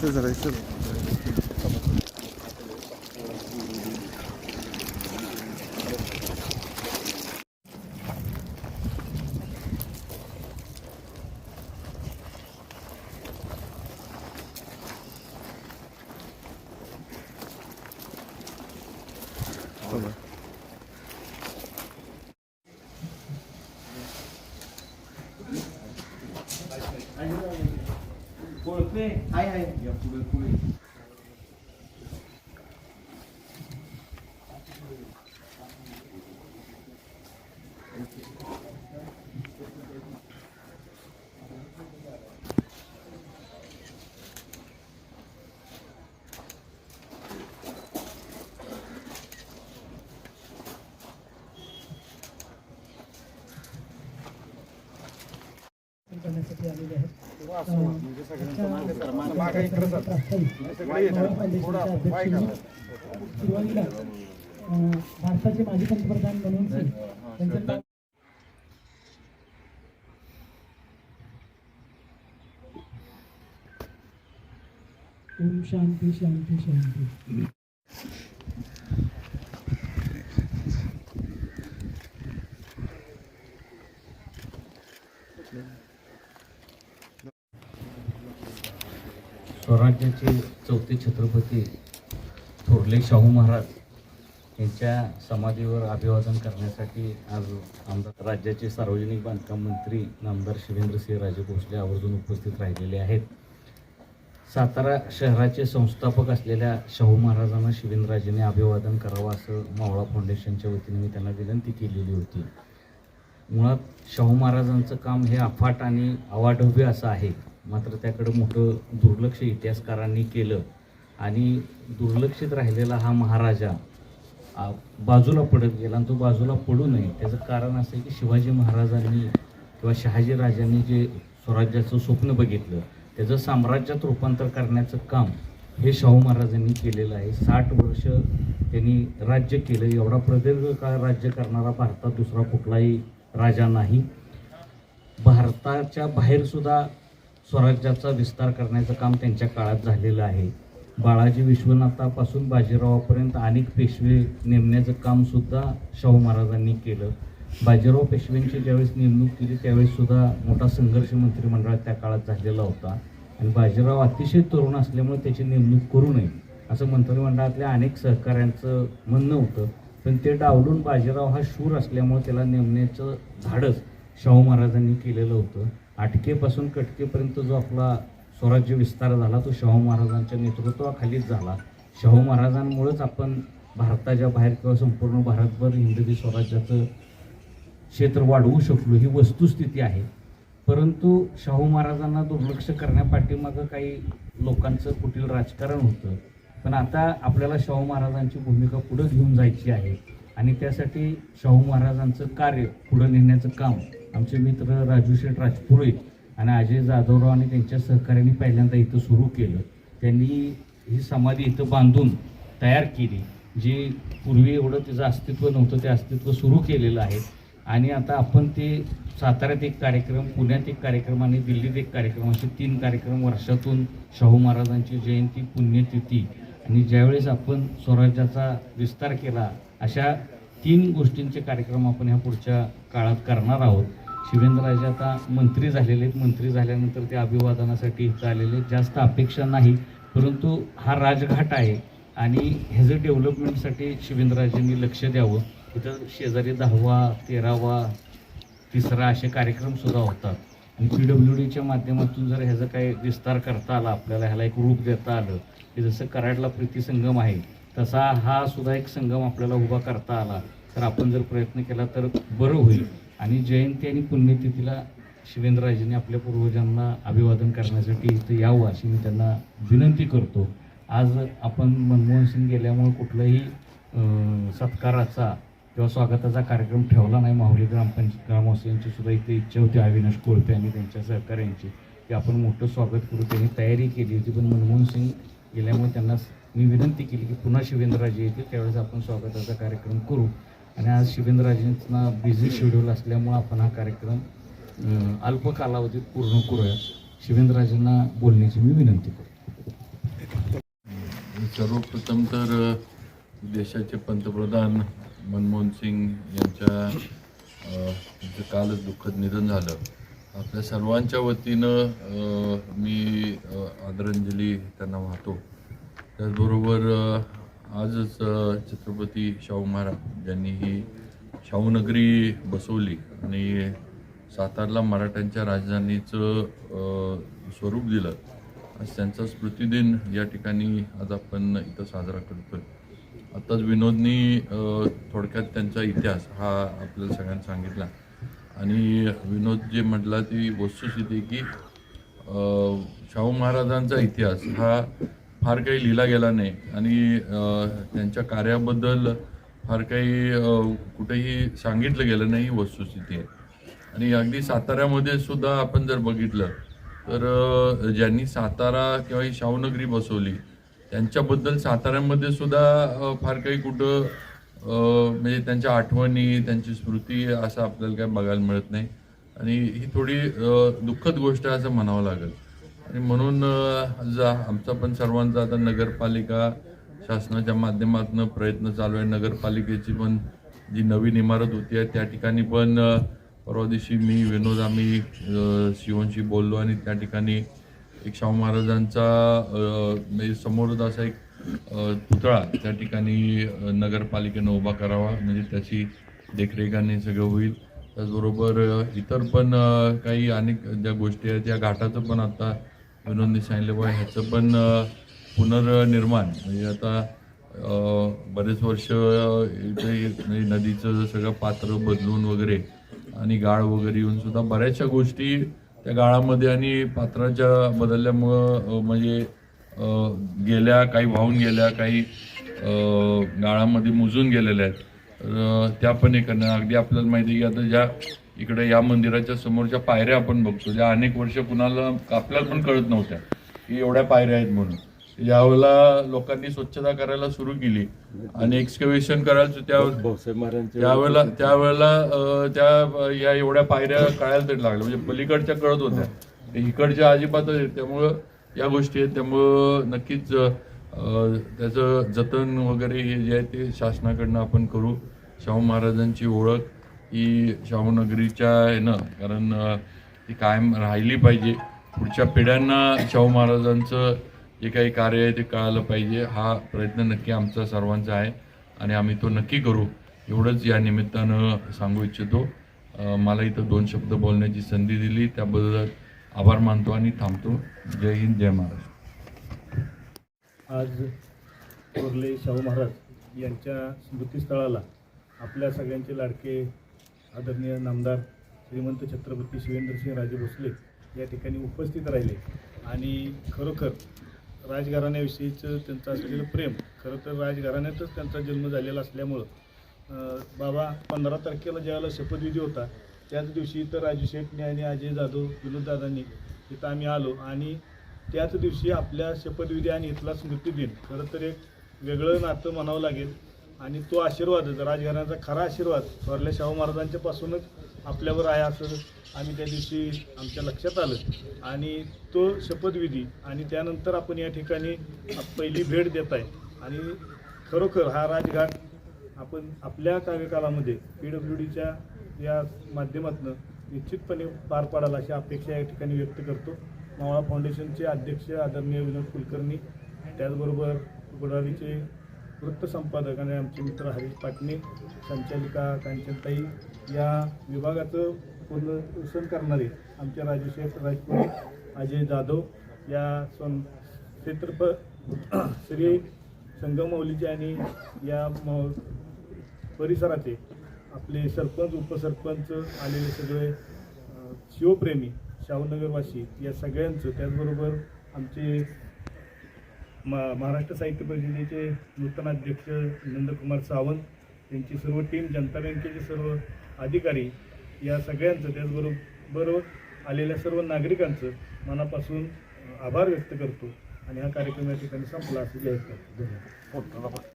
इथं जरा इथं बघा. कोळपे हाय हाय या पुढे पुढे करण्यासाठी आलेले आहेत. सुरुवातीला भारताचे माजी पंतप्रधान म्हणून ओम शांती शांती शांती. स्वराज्याचे चौथे छत्रपती थोरले शाहू महाराज यांच्या समाधीवर अभिवादन करण्यासाठी आज आमदार राज्याचे सार्वजनिक बांधकाम मंत्री नामदार शिवेंद्रसिंह राजे भोसले आवर्जून उपस्थित राहिलेले आहेत. सातारा शहराचे संस्थापक असलेल्या शाहू महाराजांना शिवेंद्रराजेने अभिवादन करावं असं मावळा फाउंडेशनच्या वतीने मी त्यांना विनंती केलेली होती. मुळात शाहू महाराजांचं काम हे अफाट आणि अवाढव्य असं आहे. मात्र त्याकडं मोठं दुर्लक्ष इतिहासकारांनी केलं. आणि दुर्लक्षित राहिलेला हा महाराजा बाजूला पडत गेला आणि तो बाजूला पडू नये. त्याचं कारण असं आहे की शिवाजी महाराजांनी किंवा शहाजी राजांनी जे स्वराज्याचं स्वप्न बघितलं त्याचं साम्राज्यात रूपांतर करण्याचं काम हे शाहू महाराजांनी केलेलं आहे. साठ वर्ष त्यांनी राज्य केलं. एवढा प्रदीर्घ काळ राज्य करणारा भारतात दुसरा कुठलाही राजा नाही. भारताच्या बाहेरसुद्धा स्वराज्याचा विस्तार करण्याचं काम त्यांच्या काळात झालेलं आहे. बाळाजी विश्वनाथापासून बाजीरावापर्यंत अनेक पेशवे नेमण्याचं कामसुद्धा शाहू महाराजांनी केलं. बाजीराव पेशव्यांची ज्यावेळेस नेमणूक केली त्यावेळेससुद्धा मोठा संघर्ष मंत्रिमंडळात त्या काळात झालेला होता. आणि बाजीराव अतिशय तरुण असल्यामुळे त्याची नेमणूक करू नये असं मंत्रिमंडळातल्या अनेक सहकाऱ्यांचं म्हणणं होतं. पण ते डावलून बाजीराव हा शूर असल्यामुळे त्याला नेमण्याचं धाडस शाहू महाराजांनी केलेलं होतं. आटकेपासून कटकेपर्यंत जो आपला स्वराज्य विस्तार झाला तो शाहू महाराजांच्या नेतृत्वाखालीच झाला. शाहू महाराजांमुळेच आपण भारताच्या बाहेर किंवा संपूर्ण भारतभर हिंदवी स्वराज्याचं क्षेत्र वाढवू शकलो ही वस्तुस्थिती आहे. परंतु शाहू महाराजांना दुर्लक्ष करण्यापाठीमागं काही लोकांचं कुटील राजकारण होतं. पण आता आपल्याला शाहू महाराजांची भूमिका पुढं घेऊन जायची आहे आणि त्यासाठी शाहू महाराजांचं कार्य पुढं नेण्याचं काम आमचे मित्र राजू शेठ राजपुरोहित आणि अजय जाधवराव आणि त्यांच्या सहकार्याने पहिल्यांदा इथं सुरू केलं. त्यांनी ही समाधी इथं बांधून तयार केली जी पूर्वी एवढं तिचं अस्तित्व नव्हतं ते अस्तित्व सुरू केलेलं आहे. आणि आता आपण ते साताऱ्यात एक कार्यक्रम पुण्यात एक कार्यक्रम आणि दिल्लीत एक कार्यक्रम असे तीन कार्यक्रम वर्षातून शाहू महाराजांची जयंती पुण्यतिथी आणि ज्यावेळेस आपण स्वराज्याचा विस्तार केला अशा तीन गोष्टींचे कार्यक्रम आपण ह्या पुढच्या काळात करणार आहोत. शिवेंद्रराजे आता मंत्री झालेले आहेत. मंत्री झाल्यानंतर ते अभिवादनासाठी इथं आलेले आहेत. जास्त अपेक्षा नाही परंतु हा राजघाट आहे आणि ह्याचं डेव्हलपमेंटसाठी शिवेंद्रराजेंनी लक्ष द्यावं. इथं शेजारी दहावा तेरावा तिसरा असे कार्यक्रमसुद्धा होतात. आणि पी डब्ल्यू डीच्या माध्यमातून जर ह्याचा काही विस्तार करता आला आपल्याला ह्याला एक रूप देता आलं की जसं कराडला प्रीती संगम आहे तसा हा सुद्धा एक संगम आपल्याला उभा करता आला. तर आपण जर प्रयत्न केला तर बरं होईल. आणि जयंती आणि पुण्यतिथीला शिवेंद्रराजेंनी आपल्या पूर्वजांना अभिवादन करण्यासाठी इथं यावं अशी मी त्यांना विनंती करतो. आज आपण मनमोहन सिंग गेल्यामुळे कुठलाही सत्काराचा किंवा स्वागताचा कार्यक्रम ठेवला नाही. माहुली ग्रामपंचायत ग्रामवासियांची सुद्धा इथे इच्छा होती. अविनाश कोळपे आणि त्यांच्या सहकाऱ्यांची की आपण मोठं स्वागत करू. त्यांनी तयारी केली होती पण मनमोहन सिंग गेल्यामुळे त्यांना मी विनंती केली की पुन्हा शिवेंद्रराजे येतील त्यावेळेस आपण स्वागताचा कार्यक्रम करू. आणि आज शिवेंद्रराजेंना बिझी शेड्यूल असल्यामुळं आपण हा कार्यक्रम अल्प कालावधीत पूर्ण करूया. शिवेंद्रराजेंना बोलण्याची मी विनंती करतो. सर्वप्रथम तर देशाचे पंतप्रधान मनमोहन सिंग यांच्या कालच दुःखद निधन झालं. आपल्या सर्वांच्या वतीनं मी आदरांजली त्यांना वाहतो. त्याचबरोबर आजच छत्रपती शाहू महाराज यांनी ही शाहूनगरी बसवली आणि सातारला मराठ्यांच्या राजधानीचं स्वरूप दिलं आज त्यांचा स्मृतिदिन या ठिकाणी आज आपण इथं साजरा करतोय. आत्ताच विनोदनी थोडक्यात त्यांचा इतिहास हा आपल्याला सगळ्यांना सांगितला. आणि विनोद जे म्हटला ती वस्तुस्थिती की शाहू महाराजांचा इतिहास हा फार काही लिहिला गेला नाही. आणि त्यांच्या कार्याबद्दल फार काही कुठेही सांगितलं गेलं नाही ही वस्तुस्थिती. आहे आणि अगदी साताऱ्यामध्ये सुद्धा आपण जर बघितलं तर ज्यांनी सातारा किंवा ही शाहूनगरी बसवली त्यांच्याबद्दल साताऱ्यामध्ये सुद्धा फार काही कुठं म्हणजे त्यांच्या आठवणी त्यांची स्मृती असं आपल्याला काय बघायला मिळत नाही. आणि ही थोडी दुःखद गोष्ट आहे असं म्हणावं लागेल. आणि म्हणून जा आमचा पण सर्वांचा आता नगरपालिका शासनाच्या माध्यमातून प्रयत्न चालू आहे. नगरपालिकेची पण जी नवीन इमारत होती आहे त्या ठिकाणी पण परवा दिवशी मी विनोद आम्ही शिवनशी बोललो आणि त्या ठिकाणी एक शाहू महाराजांचा म्हणजे समोरच असा एक पुतळा त्या ठिकाणी नगरपालिकेनं उभा करावा. म्हणजे त्याची देखरेखाने सगळं होईल. त्याचबरोबर इतर पण काही अनेक ज्या गोष्टी आहेत त्या घाटाचं पण आता विनोदने सांगितलं बा ह्याचं पण पुनर्निर्माण. म्हणजे आता बरेच वर्ष इथे नदीचं सगळं पात्र बदलून वगैरे आणि गाळ वगैरे येऊन सुद्धा बऱ्याचशा गोष्टी त्या गाळामध्ये आणि पात्राच्या बदलल्यामुळं म्हणजे गेल्या काही वाहून गेल्या काही गाळामध्ये मुजून गेलेल्या आहेत. तर त्या पण एक अगदी आपल्याला माहिती आहे की आता ज्या इकडे या मंदिराच्या समोरच्या पायऱ्या आपण बघतो ज्या अनेक वर्ष कुणाला आपल्याला पण कळत नव्हत्या की एवढ्या पायऱ्या आहेत म्हणून. यावेळेला लोकांनी स्वच्छता करायला सुरू केली आणि भाऊसाहेब महाराजांच्या त्यावेळेला त्यावेळेला त्या या एवढ्या पायऱ्या कळायला तरी लागल्या. म्हणजे पलीकडच्या कळत होत्या. इकडच्या अजिबातच आहेत. त्यामुळं या गोष्टी आहेत. त्यामुळं नक्कीच त्याचं जतन वगैरे हे जे आहे ते शासनाकडनं आपण करू. शाहू महाराजांची ओळख. ही शाहूनगरीच्या ना कारण ती कायम राहिली पाहिजे. पुढच्या पिढ्यांना शाहू महाराजांचं जे काही कार्य आहे ते कळालं पाहिजे. हा प्रयत्न नक्की आमचा सर्वांचा आहे आणि आम्ही तो नक्की करू. एवढंच या निमित्तानं सांगू इच्छितो. मला इथं दोन शब्द बोलण्याची संधी दिली. त्याबद्दल आभार मानतो आणि थांबतो. जय हिंद जय महाराष्ट्र. आज थोरले शाहू महाराज यांच्या स्मृतीस्थळाला आपल्या सगळ्यांचे लाडके आदरणीय नामदार श्रीमंत छत्रपती शिवेंद्रसिंह राजे भोसले या ठिकाणी उपस्थित राहिले. आणि खरोखर राजघराण्याविषयीचं त्यांचं असलेलं प्रेम खरं तर राजघराण्यातच त्यांचा जन्म झालेला असल्यामुळं बाबा पंधरा तारखेला ज्यावेळेला शपथविधी होता त्याच दिवशी इथं राजू शेटने आणि अजय जाधव विनोददादांनी इथं आम्ही आलो आणि त्याच दिवशी आपल्या शपथविधी आणि इथला स्मृतिदिन खरं तर एक वेगळं नातं म्हणावं लागेल. आणि तो आशीर्वादच राजघराण्याचा खरा आशीर्वाद थोरल्या शाहू महाराजांच्या पासूनच आपल्यावर आहे असं आम्ही त्या दिवशी आमच्या लक्षात आलं. आणि तो शपथविधी आणि त्यानंतर आपण या ठिकाणी पहिली भेट देत आहे. आणि खरोखर हा राजघाट आपण आपल्या कार्यकालामध्ये पी डब्ल्यू डीच्या या माध्यमातून निश्चितपणे पार पाडाल अशी अपेक्षा या ठिकाणी व्यक्त करतो. मावळा फाउंडेशनचे अध्यक्ष आदरणीय विनोद कुलकर्णी त्याचबरोबर बुडारीचे वृत्तसंपादक आणि आमचे मित्र हरीश पाटणे संचालिका कांचनताई या विभागाचं पुनर्वसन करणारे आमचे राजशेख राजपुरे अजय जाधव या सं क्षेत्रप श्री संगमौलीचे आणि या मौ- परिसराचे आपले सरपंच उपसरपंच आलेले सगळे शिवप्रेमी शाहूनगरवासी या सगळ्यांचं त्याचबरोबर आमचे मा महाराष्ट्र साहित्य परिषदेचे नूतन अध्यक्ष नंदकुमार सावंत त्यांची सर्व टीम जनता बँकेचे सर्व अधिकारी या सगळ्यांचं त्याचबरोबर बरोबर आलेल्या सर्व नागरिकांचं मनापासून आभार व्यक्त करतो. आणि हा कार्यक्रम या ठिकाणी संपला. असं जाहीर करतो धन्यवाद.